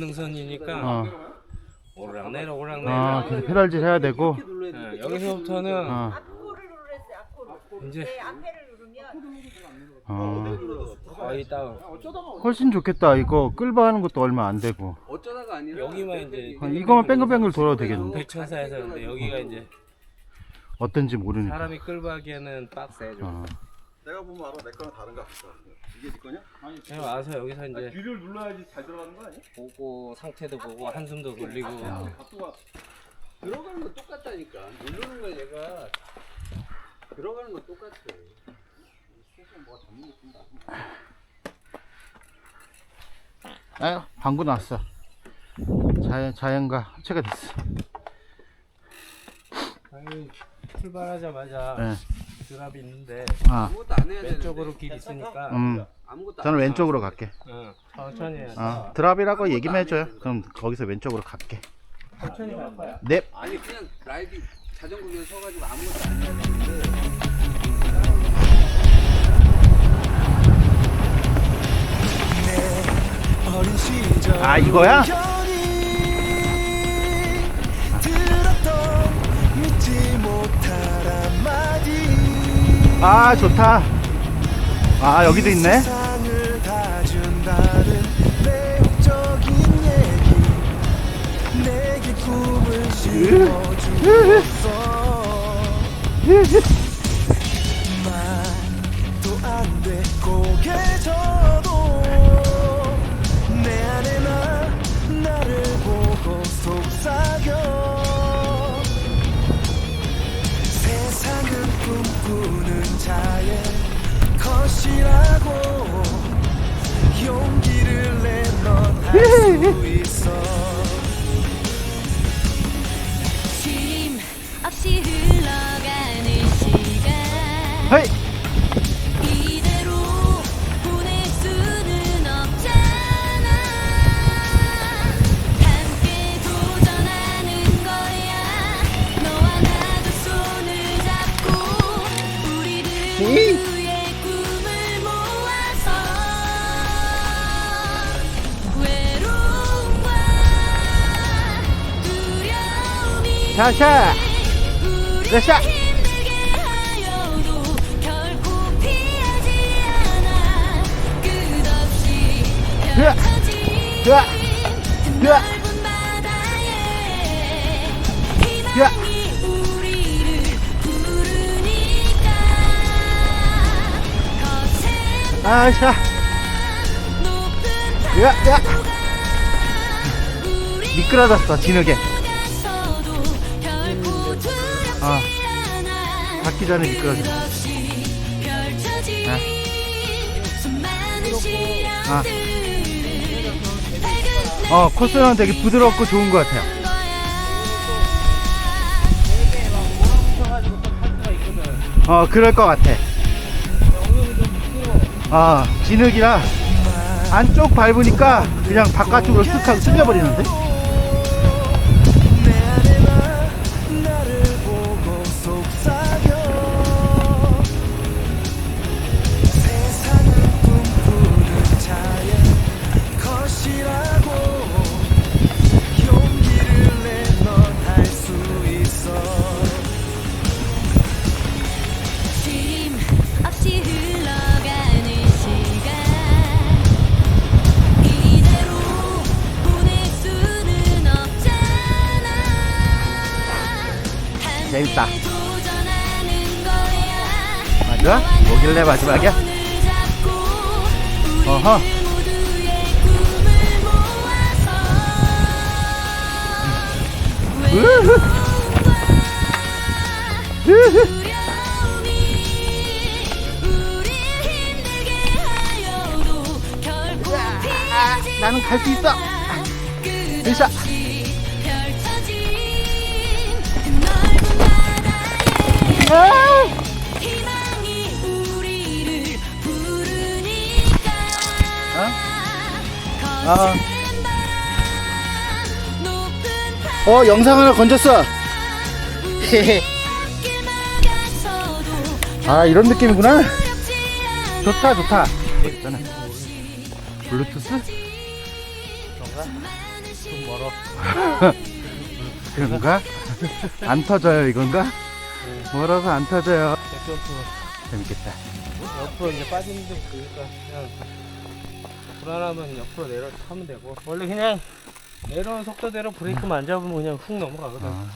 능선이니까 어. 오르락 내려 아, 오르락 내려 계속 페달질 해야 되고. 예, 여기서부터는 어. 앞코를 누르랬어요. 앞코를. 이제 네, 앞에를 누르면 어. 거의 다운 훨씬 좋겠다. 이거 끌바 하는 것도 얼마 안 되고. 어쩌다가 아니라 여기만 이제 아, 이거만 뱅글뱅글 돌아도 되겠는데? 백천사에서 근데 여기가 이제 어떤지 모르니까. 사람이 끌바기에는 빡세 좀 어. 내가 보면 알아 내 거랑 다른 거 같아 이게 네 거냐? 아니 그냥 와서 여기서 이제 귀를 눌러야지 잘 들어가는 거 아니야? 보고 상태도 보고 한숨도 돌리고 각도가 들어가는 건 똑같다니까. 누르는 거 얘가 들어가는 건 똑같아. 아유, 방구 났어. 자연, 자연과 합체가 됐어. 아니 출발하자마자 예. 드랍이 있는데 아, 아무것도 안 해야 되는데. 왼쪽으로 길 있으니까 음. 아무것도 저는 왼쪽으로 갈게. 응, 천천히 해 어, 드랍이라고 얘기만 해줘요. 그럼 거기서 왼쪽으로 갈게. 천천히 갈 거야 넵. 아니 그냥 라이딩 자전거 위에 서가지고 아무것도 안 해야 되는데. 아, 이거야? 아, 좋다. 아, 여기도 있네. 자의 것이라고 용기를 내넌할수 있어 두려움이 샤샤. 샤샤. 으아. 으아. 으아. 아. 파도가 우리 미끄러졌어, 진흙에. 아. 닿기 전에 펼쳐진 아. 아. 어, 코스는 되게 부드럽고 좋은 것 같아요. 어, 그럴 것 같아. 아, 진흙이라 안쪽 밟으니까 그냥 바깥쪽으로 쓱 하고 쓸려버리는데? 재밌다. 맞아? 뭐길래 마지막이야? 어허. 결코 피하지 나는 갈 수 있어. 으쌰. 아! 부르니까 아. 어, 영상 하나 건졌어. 아, 이런 느낌이구나. 좋다, 좋다. 뭐 있잖아. 블루투스? 수많은 좀 멀어. 그런가? 안 터져요 이건가? 멀어서 안 터져요. 백점프 재밌겠다. 옆으로 이제 빠지는데 보니까 그냥 불안하면 옆으로 내려 타면 되고 원래 그냥 내려온 속도대로 브레이크만 안 잡으면 그냥 훅 넘어가거든. 어.